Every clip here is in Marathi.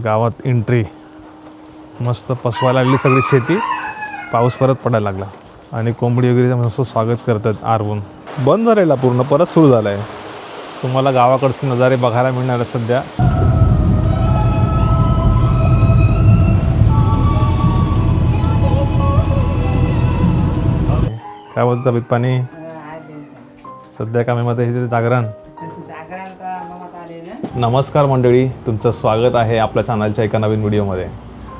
गावात एंट्री मस्त पसवायला लागली सगळी शेती. पाऊस परत पडायला लागला. आणि कोंबडी वगैरे मस्त स्वागत करतात आरवून. बंद झालेला पूर्ण परत सुरू झाला आहे तुम्हाला गावाकडचे नजारे बघायला मिळणार आहेत सध्या. काय बोलतं तब्येत पाणी सध्या कामामध्ये जागरण. नमस्कार मंडळी तुमचं स्वागत आहे आपल्या चॅनलच्या एका नवीन व्हिडिओमध्ये.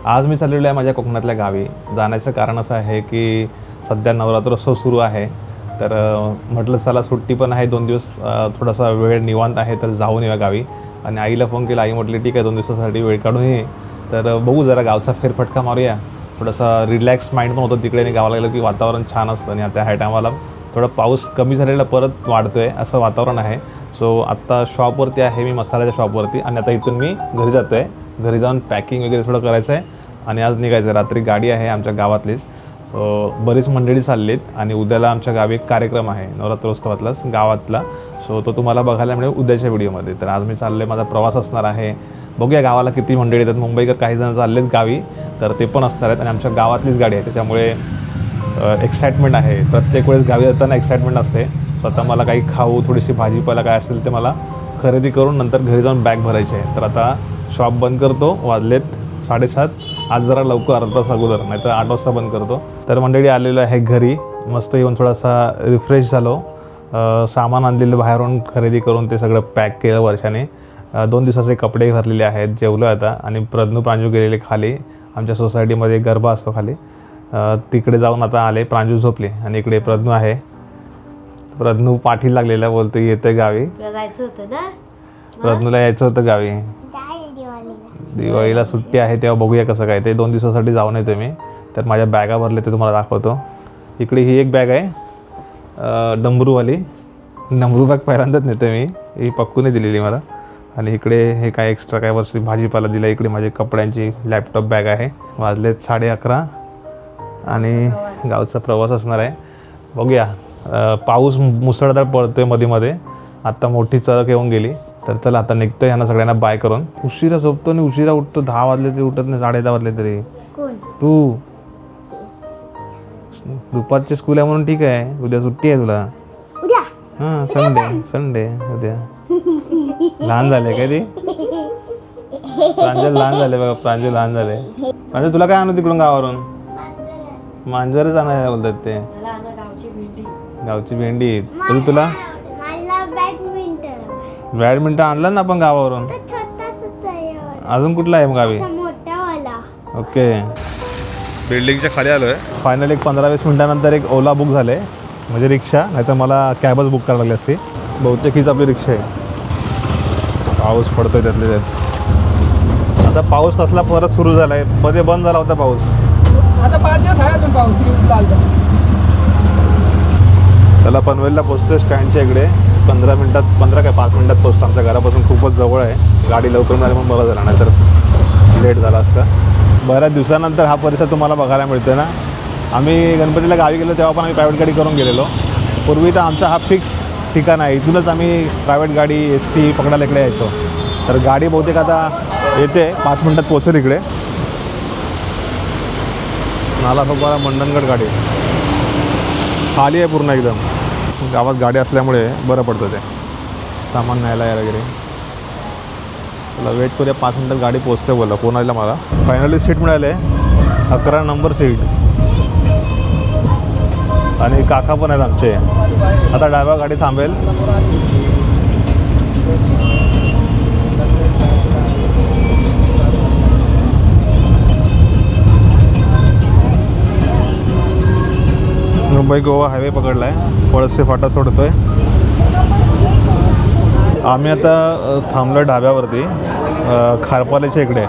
आज मी चाललेलो आहे माझ्या कोकणातल्या गावी. जाण्याचं कारण असं आहे की सध्या नवरात्रोत्सव सुरू आहे. तर म्हटलं चला सुट्टी पण आहे दोन दिवस थोडासा वेळ निवांत आहे तर जाऊन येऊया गावी. आणि आईला फोन केला आई म्हटली ठीक आहे दोन दिवसासाठी वेळ काढून ये. तर बघू जरा गावचा फेरफटका मारूया. थोडासा रिलॅक्स माइंड पण होतं तिकडे. आणि गावाला गेलं की वातावरण छान असतं आणि आता ह्या टायमाला थोडा पाऊस कमी झालेला परत वाढतो आहे असं वातावरण आहे. सो आत्ता शॉपवरती आहे मी मसाल्याच्या शॉपवरती आणि आता इथून मी घरी जातो आहे घरी जाऊन पॅकिंग वगैरे थोडं करायचं आहे आणि आज निघायचं आहे रात्री गाडी आहे आमच्या गावातलीच. सो बरीच मंडळी चाललीत आणि उद्याला आमच्या गावी एक कार्यक्रम आहे नवरात्रोत्सवातलाच गावातला. सो तो तुम्हाला बघायला मिळेल उद्याच्या व्हिडिओमध्ये. तर आज मी चालले माझा प्रवास असणार आहे. बघूया गावाला किती मंडळी येतात. मुंबईकर काही जण चाललेत गावी तर ते पण असणार आहेत. आणि आमच्या गावातलीच गाडी आहे. त्याच्यामुळे एक्साइटमेंट आहे. प्रत्येक वेळेस गावी जाताना एक्साइटमेंट असते. स्वतः मला काही खाऊ थोडीशी भाजीपाला काय असेल ते मला खरेदी करून नंतर घरी जाऊन बॅग भरायची आहे. तर आता शॉप बंद करतो वाजलेत साडेसात. आज जरा लवकर अर्धा तास अगोदर नाही तर आठ वाजता बंद करतो. तर मंडळी आलेलो आहे घरी. मस्त येऊन थोडासा रिफ्रेश झालो. सामान आणलेलं बाहेरून खरेदी करून ते सगळं पॅक केलं वर्षाने. दोन दिवसाचे कपडे भरलेले आहेत जेवलो आता. आणि प्रज्ञू प्रांजू गेलेले खाली. आमच्या सोसायटीमध्ये एक गरबा असतो खाली. तिकडे जाऊन आता आले. प्रांजू झोपले. आणि इकडे प्रज्ञू आहे. प्रज्ञू पाठी लागलेला बोलतो येते गावी. तुला जायचं होतं ना? प्रज्ञूला यायचं होतं गावी. दिवाळीला. सुट्टी आहे तेव्हा बघूया कसं काय ते. दोन दिवसासाठी जाऊन येतो मी. तर माझ्या बॅगा भरले ते तुम्हाला दाखवतो. इकडे ही एक बॅग आहे अं, डमरूवाली. डमरू बॅग पहिल्यांदाच नेतो मी. ही पक्कूने दिलेली मला. आणि इकडे हे काय एक्स्ट्रा काय वर्षी भाजीपाला दिला इकडे माझी कपड्यांची लॅपटॉप बॅग आहे. वाजलेत साडे अकरा. आणि गावचा प्रवास असणार आहे. बघूया. पाऊस मुसळधार पडतोयमध्ये मध्ये आत्ता मोठी चरक येऊन गेली. तर चला आता निघतोय ह्यांना सगळ्यांना बाय करून. उशिरा झोपतो आणि उशिरा उठतो. दहा वाजले तरी उठत नाही साडे दहा वाजले तरी. तू. दुपारची स्कूल आहे म्हणून ठीक आहे. उद्या सुट्टी आहे तुला. हां संडे संडे उद्या. लहान झाले काय ती? प्रांजल लहान झाले बघा प्रांजल लहान झाले. प्रांजल तुला काय आणू तिकडून गावावरून? मांजरच आणायला बोलतात ते. गावची भेंडी तरी तुला. मला बॅडमिंटन. बॅडमिंटन आणलं ना आपण गावावरून? तर छोटासाच आहे अजून कुठला आहे मग गावी? असा मोठावाला. ओके. बिल्डिंगच्या खाली आलो आहे फायनल एक पंधरा वीस मिनिटानंतर एक ओला बुक झाले म्हणजे रिक्षा नाहीतर मला कॅबच बुक करायला लागली असती. बहुतेक हीच आपली रिक्षा आहे. पाऊस पडतोय त्यातले त्यात. आता पाऊस कसला परत सुरू झाला आहे मध्ये बंद झाला होता पाऊस. आता पाच दिवस आहे अजून पाऊस. चालतं त्याला पनवेलला पोचतोय स्टँडच्या इकडे? पंधरा मिनटात पंधरा काय पाच मिनटात पोचतो आमच्या घरापासून खूपच जवळ आहे. गाडी लवकर मिळाली पण बरं झाला नाहीतर लेट झाला असता. बऱ्याच दिवसानंतर हा परिसर तुम्हाला बघायला मिळतो ना? आम्ही गणपतीला गावी गेलो तेव्हा पण आम्ही प्रायव्हेट गाडी करून गेलेलो. पूर्वी तर आमचा हा फिक्स ठिकाण आहे. इथूनच आम्ही प्रायव्हेट गाडी एस टी पकडायला इकडे यायचो. तर गाडी बहुतेक आता येते. पाच मिनटात पोचेल इकडे. नाला सोपारा मंडणगड गाडी. खाली आहे पूर्ण एकदम. गावात गाडी असल्यामुळे बरं पडतं ते. सामान न्यायला यायला वगैरे. चला वेट करूया. पाच मिनटात गाडी पोचते बोला. फोन आला मला? फायनली सीट मिळाले अकरा नंबर सीट आणि काका पण आहेत आमचे. आता डाव्या गाडी थांबेल. मुंबई गोवा हायवे पकडला आहे पळसे फाटा सोडतोय. आम्ही आता थांबलो ढाब्यावरती. खारपाल्याच्या इकडे.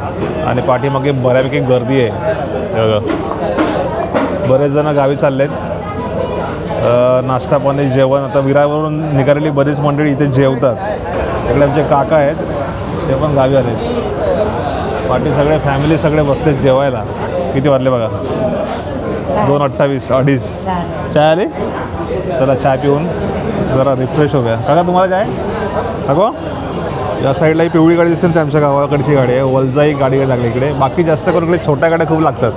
आणि पाठीमागे बऱ्यापैकी गर्दी आहे. बरेच जण गावी चालले आहेत नाश्ता पाणी जेवण. आता विरावरून निघालेली बरीच मंडळी इथे जेवतात. इकडे आमचे काका आहेत. ते पण गावी आले पाठी सगळे फॅमिली सगळे बसलेत जेवायला. किती वाजले बघा? दोन अठ्ठावीस अडीच. चाय आली? चला चहा पिऊन जरा रिफ्रेश होऊया. काका तुम्हाला काय? अगो या साईडला ही पिवळी गाडी दिसते ना ती आमच्या गावाकडची गाडी आहे. वलजा एक गाडी लागली इकडे. बाकी जास्त करून इकडे छोट्या गाड्या खूप लागतात.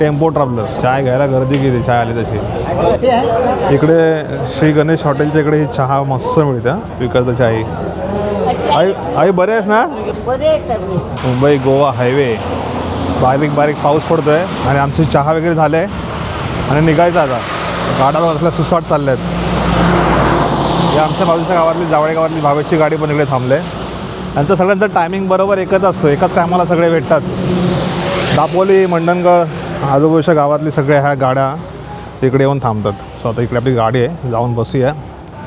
टेम्पो ट्रॅव्हलर चाय घ्यायला गर्दी किती चाय आली तशी. इकडे श्री गणेश हॉटेलच्या इकडे ही चहा मस्त मिळते विकासचं चाय आई आई बरे आहेस ना? मुंबई गोवा हायवे बारीक बारीक पाऊस पडतोय आणि आमचे चहा वगैरे झाले. आणि निघायचं आता. गाड्या असल्या सुसाट चालल्या आहेत या आमच्या बाजूच्या गावातली जावळे गावातली भावेची गाडी पण इकडे थांबले. त्यांचं सगळ्यांचं टायमिंग बरोबर एकच असतो. एकाच टायमाला सगळे भेटतात. दापोली मंडणगड आजूबाजूच्या गावातली सगळ्या ह्या गाड्या तिकडे येऊन थांबतात. सो आता इकडे आपली गाडी आहे. जाऊन बसूया.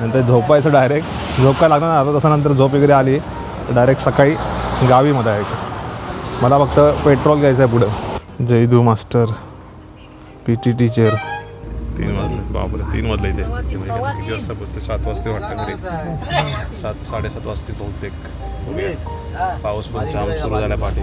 नंतर झोपायचं डायरेक्ट झोप काय लागणार आता तसं नंतर झोप वगैरे आली. डायरेक्ट सकाळी गावीमध्ये आहे. मला फक्त पेट्रोल घ्यायचं आहे पुढं. जयदू मास्टर. पी टी टीचर तीन वाजले. बापरे तीन वाजले इथे. किती वाजता बसते सात वाजता वाटतं घरी. सात साडेसात वाजता बहुतेक. पाऊस पण जाम सुरू झाला पाठी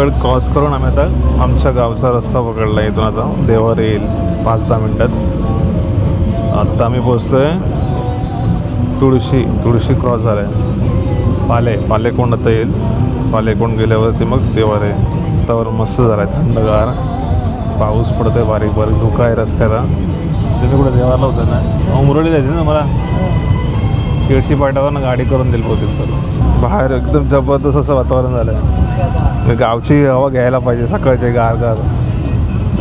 इकडे क्रॉस करून आम्ही आता आमच्या गावचा रस्ता पकडला इथून आता. देवावर येईल. पाच दहा मिनटात. आत्ता आम्ही आहे तुळशी तुळशी क्रॉस झाला आहे पाले पालेकोंड आता येईल. पालेकोंड गेल्यावरती मग देवावर आहे रस्त्यावर मस्त झाला आहे थंडगार. पाऊस पडतो आहे बारीक बारीक. धुका आहे रस्त्याला. तुम्ही कुठे देवाला होतं ना? उमरोली जायचं ना मला. केळशी पाट्यावरनं गाडी करून दिली होती तर बाहेर एकदम जबरदस्त असं वातावरण झालं आहे गावची हवा घ्यायला पाहिजे सकाळचे गार गार.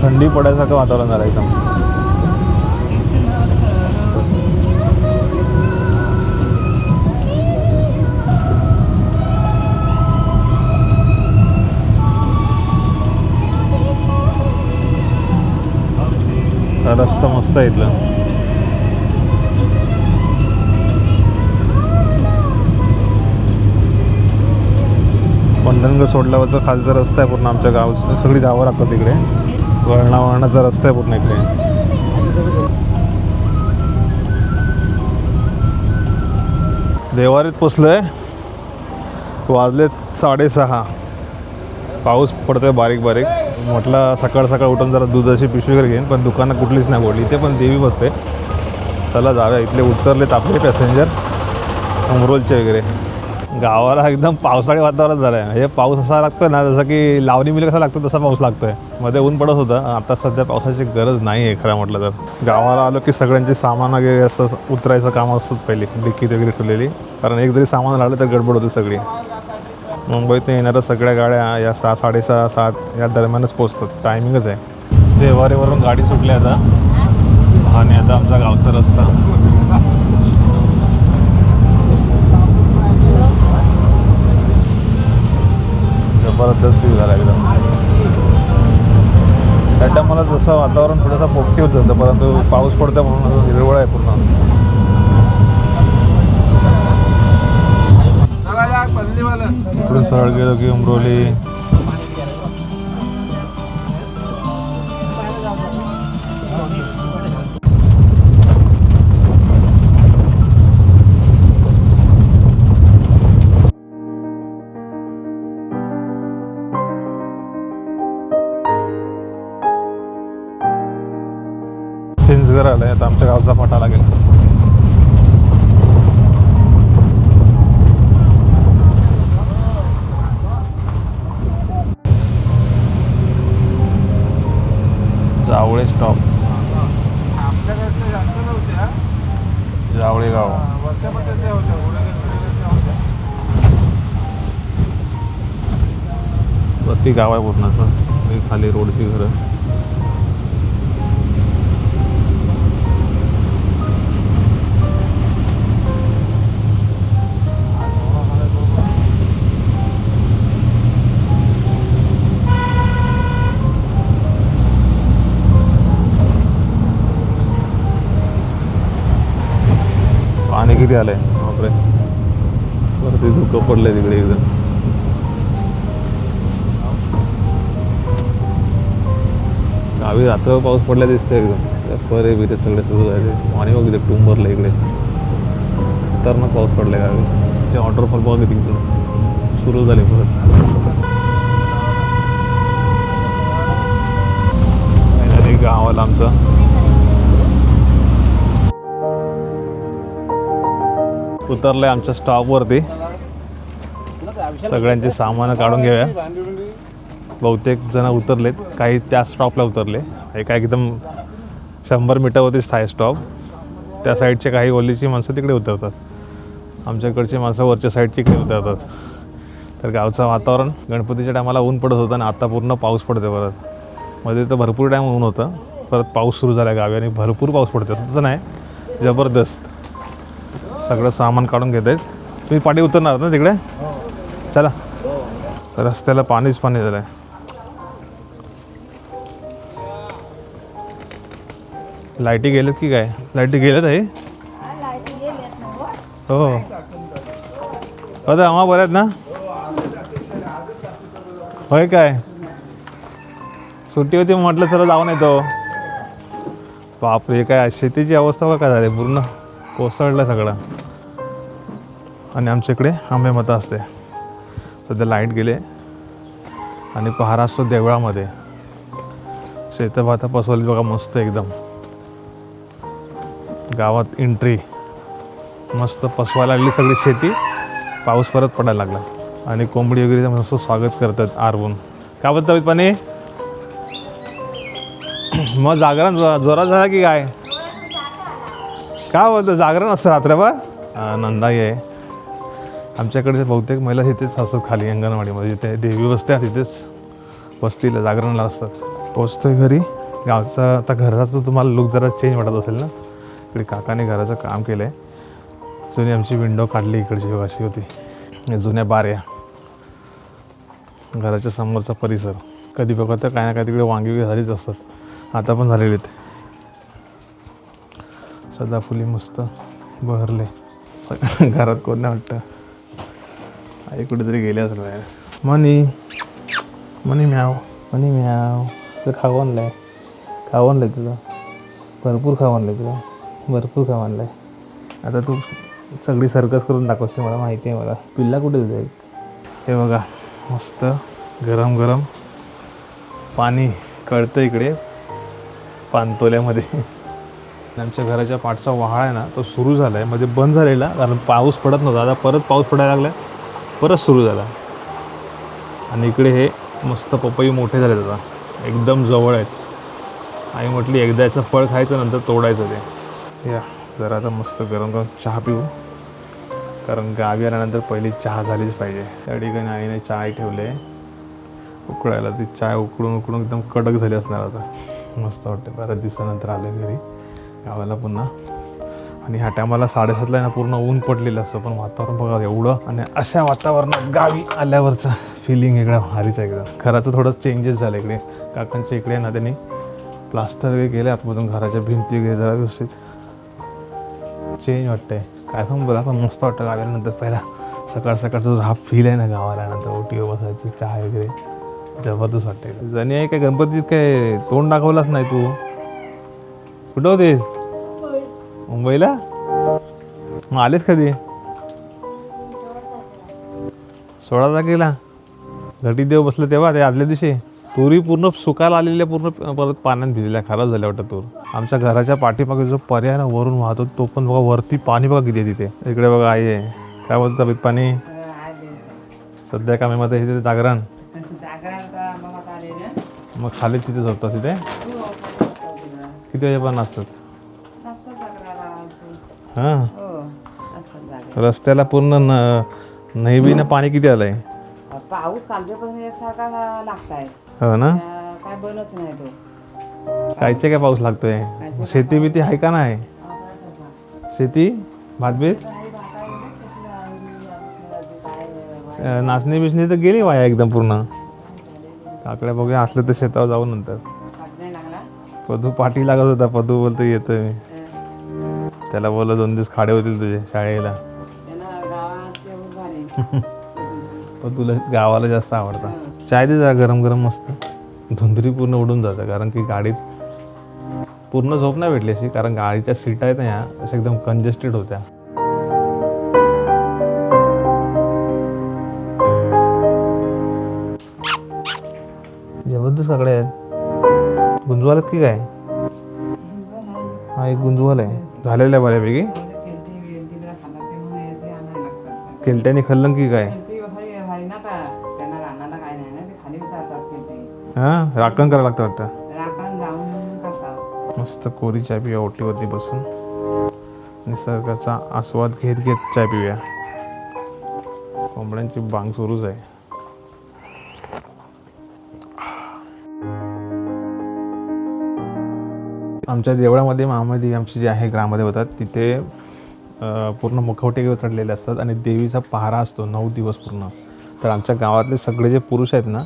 थंडी पडायसारखं वातावरण झालं एकदम. रस्ता मस्त आहे इथलं. मंडणगड सोडल्यावरचा खालचा रस्ता आहे पूर्ण आमच्या गाव सगळी गावं लागतात तिकडे वळणा वळणाचा रस्ता आहे पूर्ण इकडे. देवारीत पोचलोय. वाजलेत साडेसहा. पाऊस पडतोय बारीक बारीक. म्हटलं सकाळ सकाळ उठून जरा दुधाची पिशवी वगैरे घेईन पण दुकानं कुठलीच नाही बोलली इथे पण देवी बसते. चला जाव्या इथले उतरलेत आपले पॅसेंजर. अमरोलचे वगैरे. गावाला एकदम पावसाळी वातावरण झालं आहे हे पाऊस असा लागतो ना जसं की लावणी मिल कसा लागतो तसा पाऊस लागतोय. मध्ये ऊन पडत होतं आता सध्या पावसाची गरज नाही आहे खरं म्हटलं तर. गावाला आलो की सगळ्यांची सामान वगैरे असं उतरायचं काम असतं पहिली डिक्कीत वगैरे ठेवलेली. कारण एक जरी सामान राहिलं तर गडबड होती सगळी. मुंबईतून येणाऱ्या सगळ्या गाड्या या सहा साडेसहा सात या दरम्यानच पोचतात टायमिंगच आहे. देवारीवरून गाडी सुटली आता. आणि आता आमचा गावचा रस्ता. जबरदस्त व्ह्यू झाला एकदम. त्या टायमाला जसं वातावरण थोडंसं पोपटी होत जातं परंतु पाऊस पडतो म्हणून हिरवळ आहे पूर्ण. इकडून सरळ गेलो की उमरोली जर आलं आहे तर आमच्या गावचा फाटा लागेल. जावळे स्टॉप जावळे गाव. प्रति गाव आहे पूर्ण सर खाली रोडची घरं. किती किती आलंय? बापरे. वरती धुकं पडलंय तिकडे एकदम गावी रात्र पाऊस पडला दिसतोय एकदम. परे बिरे सगळे सुरू झाले. पाणी मग इथे टुंबरलं इकडे. खतरनाक पाऊस पडला गावी. ते वॉटरफॉल बघ किती सुरू झाले परत. गावाला आमचं. उतरलं आहे आमच्या स्टॉपवरती सगळ्यांचे सामान काढून घेऊया. बहुतेक जण उतरलेत. काही त्या स्टॉपला उतरले. एका एकदम शंभर मीटरवरतीच आहे स्टॉप त्या साईडचे काही ओलीची माणसं तिकडे उतरतात. आमच्याकडची माणसं वरच्या साईडची इकडे उतरतात. तर गावचं वातावरण गणपतीच्या टायमाला ऊन पडत होतं आणि आता पूर्ण पाऊस पडतो परत. मध्ये तर भरपूर टाईम ऊन होतं. परत पाऊस सुरू झाला गावी आणि भरपूर पाऊस पडतो तसं नाही. जबरदस्त. सगळं सामान काढून घेत आहेत. तुम्ही पाठी उतरणार ना तिकडे? चला. रस्त्याला पाणीच पाणी झालं आहे लाईटी गेल्यात की काय? लाईटी गेल्यात आहे हो. हो तर आम्हा बऱ्यात ना? होय काय? सुट्टी होती म्हटलं चला जाऊन येतो. बापरे काय शेतीची अवस्था बघा काय झाली पूर्ण कोसळलं सगळं. आणि आमच्या इकडे आंबे मतं असते. सध्या लाइट गेले. आणि पहारा असतो देवळामध्ये. शेतं भाता पसवली बघा मस्त एकदम. गावात एंट्री मस्त पसवायला लागली सगळी शेती. पाऊस परत पडायला लागला. आणि कोंबडी वगैरे मस्त स्वागत करतात आरवून. का बघ तब्येत पाणी मग जागरण जो- जोरात झाला की काय? का बोलतो? जागरण असतं रात्रभर? नंदाई आहे. आमच्याकडचे बहुतेक महिला तिथेच असतात खाली अंगणवाडीमध्ये. जिथे देवी बसत्या तिथेच वस्तीला जागरणला असतात. पोचतोय घरी. गावचा आता घराचा तुम्हाला लुक जरा चेंज वाटत असेल ना? इकडे काकाने घराचं काम केलं आहे जुनी आमची विंडो काढली इकडची अशी होती. जुन्या बाऱ्या. घराच्या समोरचा परिसर. कधी बघा तर काय ना काय तिकडे वांगी वगैरे झालीच असतात. आता पण झालेले आहेत. सदाफुली मस्त बहरले. घरात कोण नाही वाटतं? आई कुठेतरी गेले असेल बाहेर. मनी. मनी म्याव. मनी म्याव. तर खाऊ आणलं आहे खाऊ आणलं आहे तुझं. भरपूर खाऊ आणलं आहे तुझं. भरपूर खाऊ आहे आता तू सगळी सर्कस करून दाखवते मला माहिती आहे मला. पिल्ला कुठे तुझं? हे बघा मस्त गरम गरम पाणी कळतं इकडे पानतोल्यामध्ये. आमच्या घराच्या पाठचा वहाळ आहे ना तो सुरू झाला आहे म्हणजे बंद झालेला कारण पाऊस पडत नव्हता. आता परत पाऊस पडायला लागला परत सुरू झाला. आणि इकडे हे मस्त पपई मोठे झाले आता. एकदम जवळ आहेत. आई म्हटली एकदा याचं फळ खायचं नंतर तोडायचं ते. या जरा आता मस्त गरम गरम चहा पिऊ. कारण गावी आल्यानंतर पहिली चहा झालीच पाहिजे. त्या ठिकाणी आईने चाय ठेवले. उकळायला ती चाय उकळून उकळून एकदम कडक झाली असणार आता. मस्त वाटते बऱ्याच दिवसानंतर आले घरी. गावाला पुन्हा. आणि ह्या टायमाला साडेसातला आहे ना पूर्ण ऊन पडलेलं असतं. पण वातावरण बघा एवढं. आणि अशा वातावरणात गावी आल्यावरचं फिलिंग इकडं भारीच आहे एकदम. घराचं थोडं चेंजेस झालं इकडे. काकांच्या इकडे ना त्यांनी. प्लास्टर वगैरे केले आतमधून घराच्या भिंती वगैरे जरा व्यवस्थित. चेंज वाटतंय. काय पण बोला पण मस्त वाटतं गावाल्यानंतर पहिला. सकाळ सकाळचा जो हा फील आहे ना गावाला नंतर ओटीवर चहा वगैरे. जबरदस्त वाटते जणी आहे काय गणपतीत काय तोंड दाखवलाच नाही तू? कुठं होते मुंबईला? मग आलेच कधी? सोळा तारखेला. घटी देव बसलं तेव्हा ते आदल्या दिवशी. तुरी पूर्ण सुकायला आलेल्या पूर्ण परत पाण्यात भिजल्या खराब झाल्या वाटतं तूर. आमच्या घराच्या पाठीमागे जो पर्याय ना वरून वाहतो तो पण बघा वरती पाणी बघा किती तिथे. इकडे बघा आई आहे. काय बोलतं तब्येत पाणी? सध्या कामामध्ये तिथे? जागरण. मग खाली तिथेच होतं तिथे? किती वाजेपर्यंत असतात. हां? हो रस्त्याला पूर्ण न नैबीनं पाणी किती आलंय? पाऊस कालच्यापासून एकसारखा लागताय. हो ना? काय बनच नाही तो. कायचे काय पाऊस लागतोय? शेती बिती आहे का नाही. शेती? भातबीत नाचणी बिचणी तर गेली वाया एकदम पूर्ण. काकड्या बघूया असलं तर शेतावर जाऊ नंतर. पदू पाठी लागत होता पदू बोलतो येतोय. त्याला बोललं दोन दिवस खाडे होतील तुझे शाळेला. पण तुला गावाला जास्त आवडतं. चाय दे जरा गरम गरम मस्त. धुंदरी पूर्ण उडून जातं कारण की गाडीत पूर्ण झोप नाही भेटली अशी कारण गाडीच्या सीट आहेत ना या अशा एकदम कंजेस्टेड होत्या. जबरदस्त काकडे आहेत. गुंजवाल की काय? हा एक गुंजवाल आहे. झालेल्या आहे बऱ्यापैकी. केलट्याने खाल्लं की काय? हां राखण करावं लागतं वाटतं. मस्त कोरी चाय पिऊया ओटीवरती बसून. निसर्गाचा आस्वाद घेत घेत चाय पिऊया. कोंबड्यांची बांग सुरूच आहे. आमच्या देवळामध्ये महामदी आमची जी आहे ग्रामदेव होतात तिथे पूर्ण मुखवटे उतरलेले असतात आणि देवीचा पहारा असतो नऊ दिवस पूर्ण. तर आमच्या गावातले सगळे जे पुरुष आहेत ना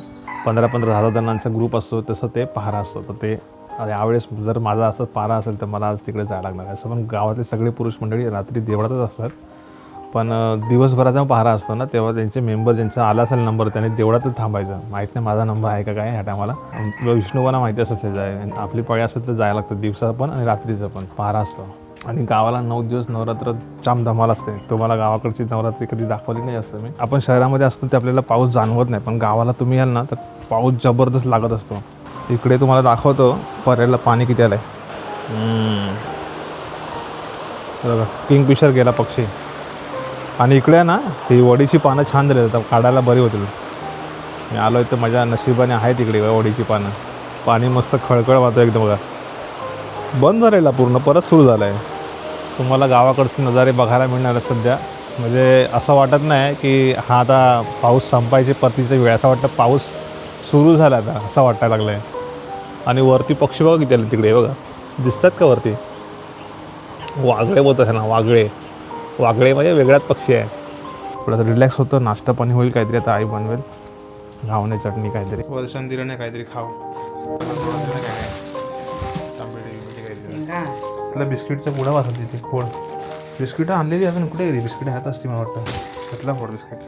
पंधरा पंधरा हजार जणांचा ग्रुप असतो तसं ते पहारा असतो. तर ते यावेळेस जर माझा असं पारा असेल तर मला आज तिकडे जायला लागणार असं पण गावातले सगळे पुरुष मंडळी रात्री देवळातच असतात. पण दिवसभराचा पहारा असतो ना तेव्हा त्यांचे मेंबर ज्यांचा आला असेल नंबर त्याने देवळातच थांबायचं. माहीत नाही माझा नंबर आहे का काय ह्या टायमाला विष्णुवाना माहिती असेल ते जाय आपली पळी असेल तर जायला लागतं दिवसा पण आणि रात्रीचं पण पहारा असतो. आणि गावाला नऊ दिवस नवरात्र जाम धमाल असते. तुम्हाला गावाकडची नवरात्री कधी दाखवली नाही असतं मी. आपण शहरामध्ये असतो ते आपल्याला पाऊस जाणवत नाही पण गावाला तुम्ही याल ना तर पाऊस जबरदस्त लागत असतो. इकडे तुम्हाला दाखवतो पर्याला पाणी किती आलं आहे बघा किंगफिशर गेला पक्षी. आणि इकडे आहे ना ही वडीची पानं छान झाली जातात काढायला बरी होतील. मी आलो आहे तर माझ्या नशिबाने आहे तिकडे वडीची पानं. पाणी मस्त खळखळ वाहतं एकदम बघा. बंद झालेला पूर्ण परत सुरू झालं आहे तुम्हाला गावाकडचे नजारे बघायला मिळणार आहेत सध्या. म्हणजे असं वाटत नाही की हा आता पाऊस संपायची परतीचा वेळ असं वाटतं पाऊस सुरू झाला आता असं वाटायला लागलं आहे आणि वरती पक्षी बघा किती आले तिकडे बघा. दिसतात का वरती? वागळे बोलतात ना वागळे वागळे म्हणजे वेगळ्याच पक्षी आहे. थोडंसं रिलॅक्स होतं नाश्ता पाणी होईल काहीतरी आता आई बनवेल. घावणे चटणी काहीतरी. वर्षान दिलं नाही काहीतरी खाव शेंगा. त्याला बिस्किटचा पुडा वाचत तिथे खोड. बिस्किट आणलेली अजून कुठे गेली? बिस्किट ह्यात असते मला वाटतं. त्यातला फोड बिस्किट.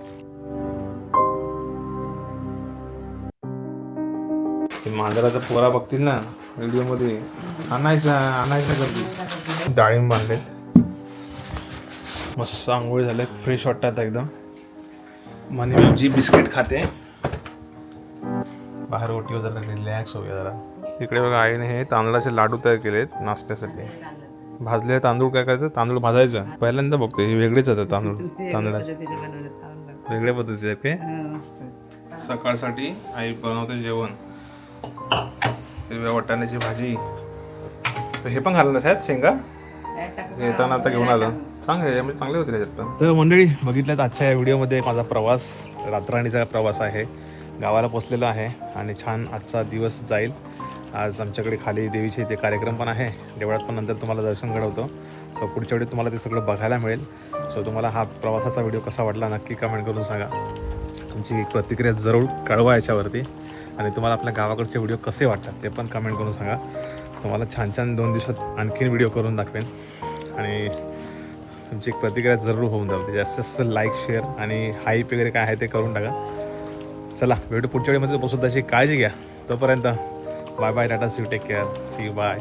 मांजराचा पोरा बघतील ना व्हिडिओमध्ये. आणायचा आणायचा करतील डाळिंब बांधलेत मस्त आंघोळ झाले फ्रेश वाटतात एकदम. म्हणे जी बिस्किट खाते. बाहेर ओटीवर जरा रिलॅक्स होऊया जरा. इकडे बघा आईने हे तांदळाचे लाडू तयार केलेत नाश्त्यासाठी. भाजलेले तांदूळ काय करायचं? तांदूळ भाजायचं. पहिल्यांदा बघतो हे वेगळेच आहेत तांदूळ तांदळाचे. वेगळ्या पद्धतीचे आहेत ते. सकाळसाठी आई बनवते जेवण. हिरव्या वाटाण्याची भाजी. हे पण घालणार आहेत शेंगा? येताना आता घेऊन आलो. चांगले चांगले होते त्याच्यात तर मंडळी बघितल्यात आजच्या या व्हिडिओमध्ये माझा प्रवास रातराणीचा प्रवास आहे. गावाला पोचलेला आहे आणि छान आजचा दिवस जाईल. आज आमच्याकडे खाली देवीचे इथे कार्यक्रम पण आहे. देवळात पण नंतर तुम्हाला दर्शन घडवतो. तर पुढच्या वेळी तुम्हाला ते सगळं बघायला मिळेल. सो तुम्हाला हा प्रवासाचा व्हिडिओ कसा वाटला नक्की कमेंट करून सांगा. तुमची प्रतिक्रिया जरूर कळवा याच्यावरती. आणि तुम्हाला आपल्या गावाकडचे व्हिडिओ कसे वाटतात ते पण कमेंट करून सांगा. तुम्हाला छान छान दोन दिवसात आणखीन व्हिडिओ करून दाखवेन. आणि तुमची एक प्रतिक्रिया जरूर होऊन जाते जास्तीत जास्त लाईक शेअर आणि हाईप वगैरे काय आहे ते करून टाका. चला भेटू पुढच्या वेळेमध्ये पोहोचत त्याची काळजी घ्या. तोपर्यंत bye bye tata see take care see bye